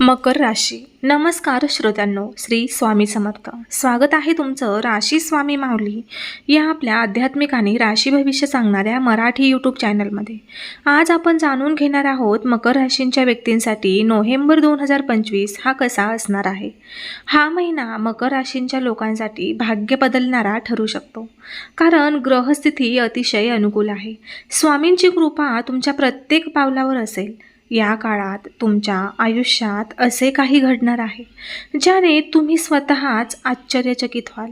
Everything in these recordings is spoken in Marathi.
मकर राशी. नमस्कार श्रोत्यांनो श्री स्वामी समर्थ. स्वागत आहे तुमचं राशी स्वामी माऊली या आपल्या आध्यात्मिक आणि राशी भविष्य सांगणाऱ्या मराठी यूट्यूब चॅनलमध्ये आज आपण जाणून घेणार आहोत मकर राशींच्या व्यक्तींसाठी नोव्हेंबर दोन हजार पंचवीस हा कसा असणार आहे. हा महिना मकर राशींच्या लोकांसाठी भाग्य बदलणारा ठरू शकतो. कारण ग्रहस्थिती अतिशय अनुकूल आहे. स्वामींची कृपा तुमच्या प्रत्येक पावलावर असेल. या काळात तुमच्या आयुष्यात असे काही घडणार आहे ज्याने तुम्ही स्वतःच आश्चर्यचकित व्हाल.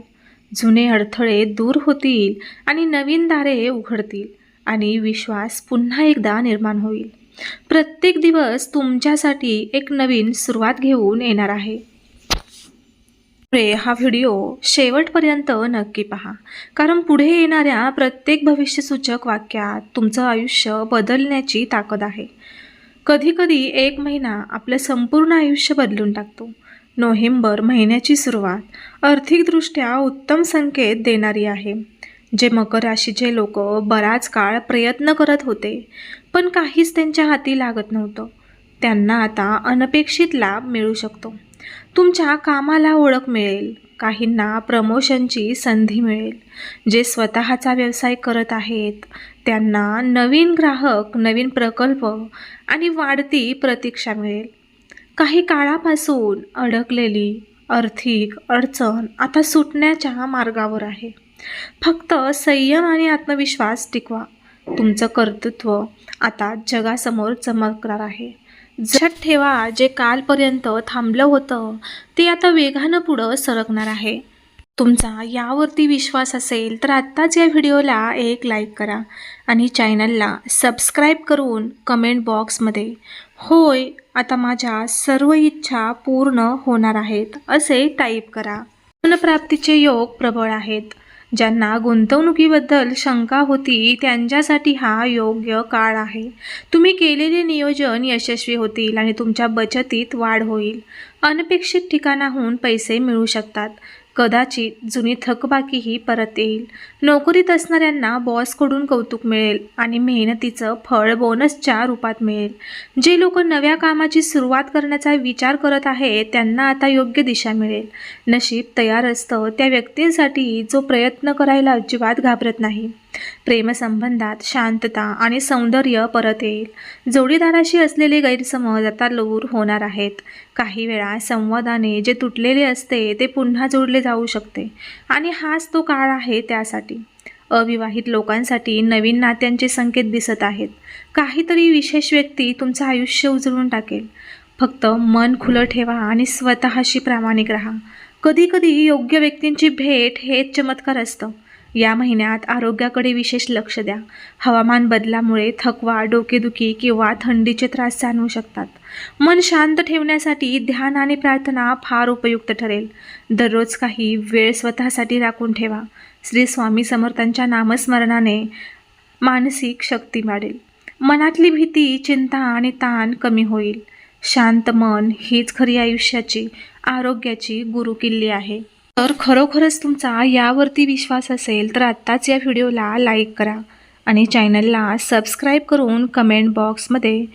जुने अडथळे दूर होतील आणि नवीन दारे उघडतील आणि विश्वास पुन्हा एकदा निर्माण होईल. प्रत्येक दिवस तुमच्यासाठी एक नवीन सुरुवात घेऊन येणार आहे. पुढे हा व्हिडिओ शेवटपर्यंत नक्की पहा कारण पुढे येणाऱ्या प्रत्येक भविष्यसूचक वाक्यात तुमचं आयुष्य बदलण्याची ताकद आहे. कधीकधी एक महिना आपलं संपूर्ण आयुष्य बदलून टाकतो. नोव्हेंबर महिन्याची सुरुवात आर्थिकदृष्ट्या उत्तम संकेत देणारी आहे. जे मकर राशीचे लोक बराच काळ प्रयत्न करत होते पण काहीच त्यांच्या हाती लागत नव्हतं. त्यांना आता अनपेक्षित लाभ मिळू शकतो. तुमच्या कामाला ओळख मिळेल काहींना प्रमोशनची संधी मिळेल. जे स्वतःचा व्यवसाय करत आहेत त्यांना नवीन ग्राहक नवीन प्रकल्प आणि वाढती प्रतीक्षा मिळेल. काही काळापासून अडकलेली आर्थिक अडचण आता सुटण्याच्या मार्गावर आहे. फक्त संयम आणि आत्मविश्वास टिकवा. तुमचं कर्तृत्व आता जगासमोर चमकणार आहे. जट ठेवा जे कालपर्यंत थांबलं होतं ते आता वेगानं पुढं सरकणार आहे. तुमचा यावरती विश्वास असेल तर आत्ताच या व्हिडिओला एक लाईक करा आणि चॅनलला सबस्क्राईब करून कमेंट बॉक्समध्ये होय आता माझ्या सर्व इच्छा पूर्ण होणार आहेत असे टाईप करा. पूर्णप्राप्तीचे योग प्रबळ आहेत. ज्यांना गुंतवणुकीबद्दल शंका होती त्यांच्यासाठी हा योग्य काळ आहे. तुम्ही केलेले नियोजन यशस्वी होतील आणि तुमच्या बचतीत वाढ होईल. अनपेक्षित ठिकाणाहून पैसे मिळू शकतात. कदाचित जुनी थकबाकीही परत येईल. नोकरीत असणाऱ्यांना बॉसकडून कौतुक मिळेल आणि मेहनतीचं फळ बोनसच्या रूपात मिळेल. जे लोक नव्या कामाची सुरुवात करण्याचा विचार करत आहेत त्यांना आता योग्य दिशा मिळेल. नशीब तयार असतं त्या व्यक्तींसाठी जो प्रयत्न करायला अजिबात घाबरत नाही. प्रेमसंबंधात शांतता आणि सौंदर्य परत येईल. जोडीदाराशी असलेले गैरसमज आता दूर होणार आहेत. काही वेळा संवादाने जे तुटलेले असते ते पुन्हा जोडले जाऊ शकते. आणि हाच तो काळ आहे त्यासाठी. अविवाहित लोकांसाठी नवीन नात्यांचे संकेत दिसत आहेत. काहीतरी विशेष व्यक्ती तुमचं आयुष्य उजळून टाकेल. फक्त मन खुलं ठेवा आणि स्वतःशी प्रामाणिक राहा. कधीकधी योग्य व्यक्तींची भेट हे चमत्कार असतं. या महिन्यात आरोग्याकडे विशेष लक्ष द्या. हवामान बदलामुळे थकवा डोकेदुखी किंवा थंडीचे त्रास जाणवू शकतात. मन शांत ठेवण्यासाठी ध्यान आणि प्रार्थना फार उपयुक्त ठरेल. दररोज काही वेळ स्वतःसाठी राखून ठेवा. श्री स्वामी समर्थांच्या नामस्मरणाने मानसिक शक्ती वाढेल मनातली भीती चिंता आणि ताण कमी होईल. शांत मन हीच खरी आयुष्याची आरोग्याची गुरुकिल्ली आहे. तर खरोखरच तुमचा यावरती विश्वास असेल तर आत्ताच या व्हिडिओला लाईक करा आणि चॅनलला सबस्क्राईब करून कमेंट बॉक्समध्ये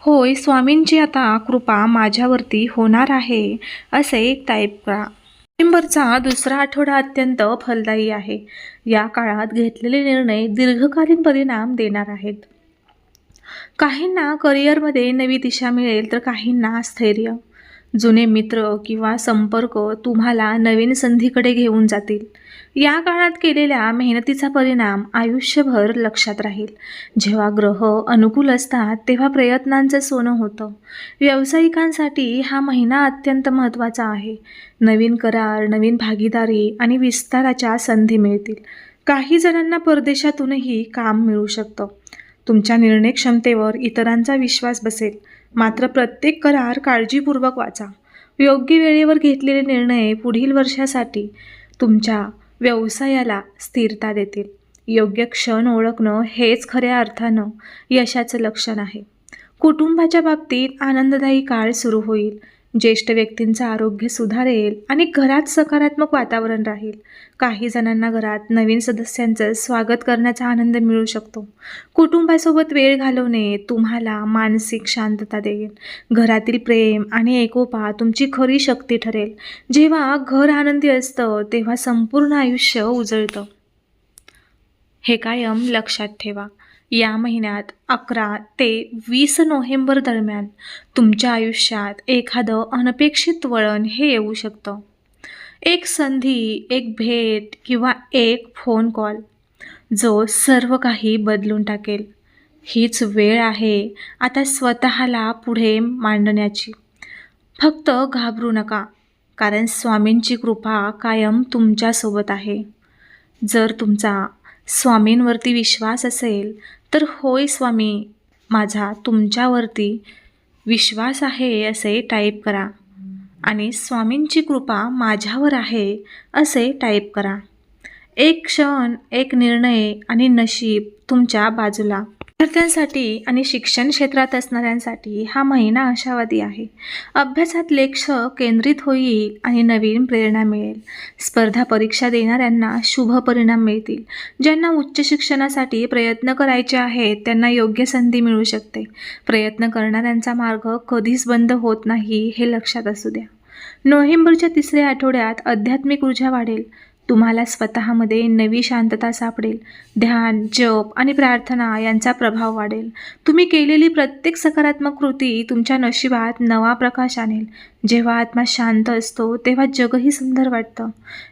होय स्वामींची आता कृपा माझ्यावरती होणार आहे असे टाईप करा. नोव्हेंबरचा दुसरा आठवडा अत्यंत फलदायी आहे. या काळात घेतलेले निर्णय दीर्घकालीन परिणाम देणार आहेत. काहींना करिअरमध्ये नवी दिशा मिळेल तर काहींना स्थैर्य. जुने मित्र किंवा संपर्क तुम्हाला नवीन संधीकडे घेऊन जातील. या काळात केलेल्या मेहनतीचा परिणाम आयुष्यभर लक्षात राहील. जेव्हा ग्रह अनुकूल असतात तेव्हा प्रयत्नांचं सोनं होतं. व्यावसायिकांसाठी हा महिना अत्यंत महत्त्वाचा आहे. नवीन करार नवीन भागीदारी आणि विस्ताराच्या संधी मिळतील. काही जणांना परदेशातूनही काम मिळू शकतं. तुमच्या निर्णय क्षमतेवर इतरांचा विश्वास बसेल. मात्र प्रत्येक करार काळजीपूर्वक वाचा. योग्य वेळेवर घेतलेले निर्णय पुढील वर्षासाठी तुमच्या व्यवसायाला स्थिरता देतील. योग्य क्षण ओळखणं हेच खऱ्या अर्थानं यशाचं लक्षण आहे. कुटुंबाच्या बाबतीत आनंददायी काळ सुरू होईल. ज्येष्ठ व्यक्तींचं आरोग्य सुधारेल आणि घरात सकारात्मक वातावरण राहील. काही जणांना घरात नवीन सदस्यांचं स्वागत करण्याचा आनंद मिळू शकतो. कुटुंबासोबत वेळ घालवणे तुम्हाला मानसिक शांतता देईल. घरातील प्रेम आणि एकोपा तुमची खरी शक्ती ठरेल. जेव्हा घर आनंदी असतं तेव्हा संपूर्ण आयुष्य उजळतं. हे कायम लक्षात ठेवा. या महिन्यात अकरा ते वीस नोव्हेंबर दरम्यान तुमच्या आयुष्यात एखादं अनपेक्षित वळण हे येऊ शकतं. एक संधी एक भेट किंवा एक फोन कॉल जो सर्व काही बदलून टाकेल. हीच वेळ आहे आता स्वतःला पुढे मांडण्याची. फक्त घाबरू नका कारण स्वामींची कृपा कायम तुमच्यासोबत आहे. जर तुमचा स्वामींवरती विश्वास असेल तर होय स्वामी माझा तुमच्यावरती विश्वास आहे असे टाईप करा. आणि स्वामींची कृपा माझ्यावर आहे असे टाईप करा. एक क्षण एक निर्णय आणि नशीब तुमच्या बाजूला. विद्यार्थ्यांसाठी आणि शिक्षण क्षेत्रात असणाऱ्यांसाठी हा महिना आशावादी आहे. अभ्यासात लक्ष केंद्रित होईल आणि नवीन प्रेरणा मिळेल. स्पर्धा परीक्षा देणाऱ्यांना शुभ परिणाम मिळतील. ज्यांना उच्च शिक्षणासाठी प्रयत्न करायचे आहेत त्यांना योग्य संधी मिळू शकते. प्रयत्न करणाऱ्यांचा मार्ग कधीच बंद होत नाही हे लक्षात असू द्या. नोव्हेंबरच्या तिसऱ्या आठवड्यात आध्यात्मिक ऊर्जा वाढेल. तुम्हाला स्वतःमध्ये नवी शांतता सापडेल. ध्यान जप आणि प्रार्थना यांचा प्रभाव वाढेल. तुम्ही केलेली प्रत्येक सकारात्मक कृती तुमच्या नशिबात नवा प्रकाश आणेल. जेव्हा आत्मा शांत असतो तेव्हा जगही सुंदर वाटतं.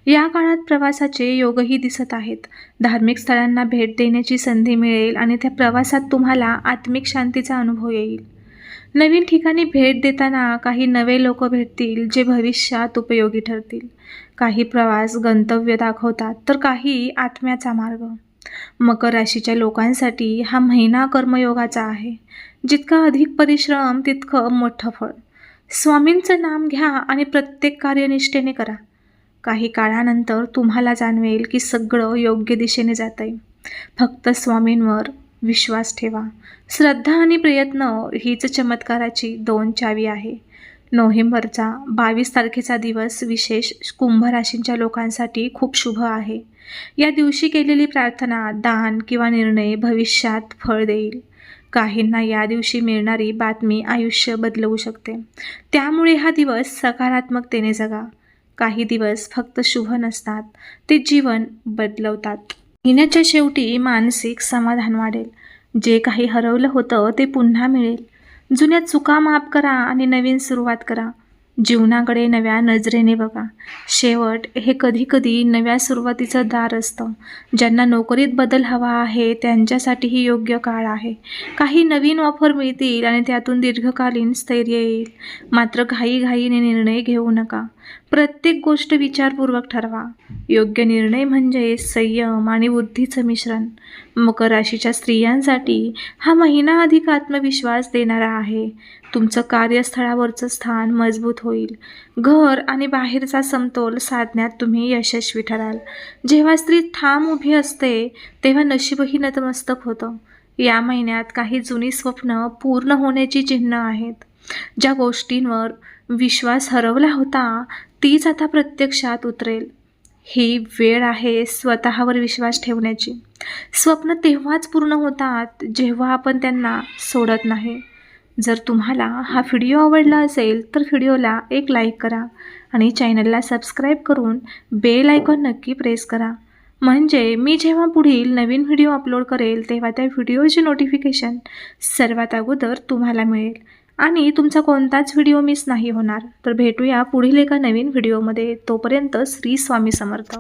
या काळात प्रवासाचे योगही दिसत आहेत. धार्मिक स्थळांना भेट देण्याची संधी मिळेल आणि त्या प्रवासात तुम्हाला आत्मिक शांतीचा अनुभव येईल. नवीन ठिकाणी भेट देताना काही नवे लोक भेटतील जे भविष्यात उपयोगी ठरतील. काही प्रवास गंतव्य दाखवतात तर काही आत्म्याचा मार्ग. मकर राशीच्या लोकांसाठी हा महिना कर्मयोगाचा आहे. जितका अधिक परिश्रम तितकं मोठं फळ. स्वामींचं नाम घ्या आणि प्रत्येक कार्यनिष्ठेने करा. काही काळानंतर तुम्हाला जाणवेल की सगळं योग्य दिशेने जात आहे फक्त स्वामींवर विश्वास ठेवा. श्रद्धा आणि प्रयत्न हीच चमत्काराची दोन चावी आहे. नोव्हेंबरचा बावीस तारखेचा दिवस विशेष कुंभ राशींच्या लोकांसाठी खूप शुभ आहे. या दिवशी केलेली प्रार्थना दान किंवा निर्णय भविष्यात फळ देईल. काहींना या दिवशी मिळणारी बातमी आयुष्य बदलवू शकते. त्यामुळे हा दिवस सकारात्मकतेने जगा. काही दिवस फक्त शुभ नसतात ते जीवन बदलवतात. महिन्याच्या शेवटी मानसिक समाधान वाढेल. जे काही हरवलं होतं ते पुन्हा मिळेल. जुन्या चुका माफ करा आणि नवीन सुरुवात करा. जीवनाकडे नव्या नजरेने बघा. शेवट हे कधीकधी नव्या सुरुवातीचं दार असतं. ज्यांना नोकरीत बदल हवा आहे त्यांच्यासाठीही योग्य काळ आहे. काही नवीन ऑफर मिळतील आणि त्यातून दीर्घकालीन स्थैर्य येईल. मात्र घाईघाईने निर्णय घेऊ नका. प्रत्येक गोष्ट विचारपूर्वक ठरवा. योग्य निर्णय म्हणजे संयम आणि बुद्धीचं मिश्रण. मकर राशीच्या स्त्रियांसाठी हा महिना अधिक आत्मविश्वास देणारा आहे. तुमचं कार्यस्थळावरचं स्थान मजबूत होईल. घर आणि बाहेरचा समतोल साधण्यात तुम्ही यशस्वी ठराल. जेव्हा स्त्री ठाम उभी असते तेव्हा नशीबही नतमस्तक होतं. या महिन्यात काही जुनी स्वप्न पूर्ण होण्याची चिन्ह आहेत. ज्या गोष्टींवर विश्वास हरवला होता तीच आता प्रत्यक्षात उतरेल. ही वेळ आहे स्वतःवर विश्वास ठेवण्याची. स्वप्न तेव्हाच पूर्ण होतात जेव्हा आपण त्यांना सोडत नाही. जर तुम्हाला हा व्हिडिओ आवडला असेल तर व्हिडिओला एक लाईक करा आणि चॅनलला सबस्क्राईब करून बेल आयकॉन नक्की प्रेस करा. म्हणजे मी जेव्हा पुढील नवीन व्हिडिओ अपलोड करेल तेव्हा त्या व्हिडिओचे नोटिफिकेशन सर्वात अगोदर तुम्हाला मिळेल. आणि तुमचा कोणताच व्हिडिओ मिस नाही होणार. तर भेटूया पुढील एका नवीन व्हिडिओमध्ये. तोपर्यंत श्री स्वामी समर्थ.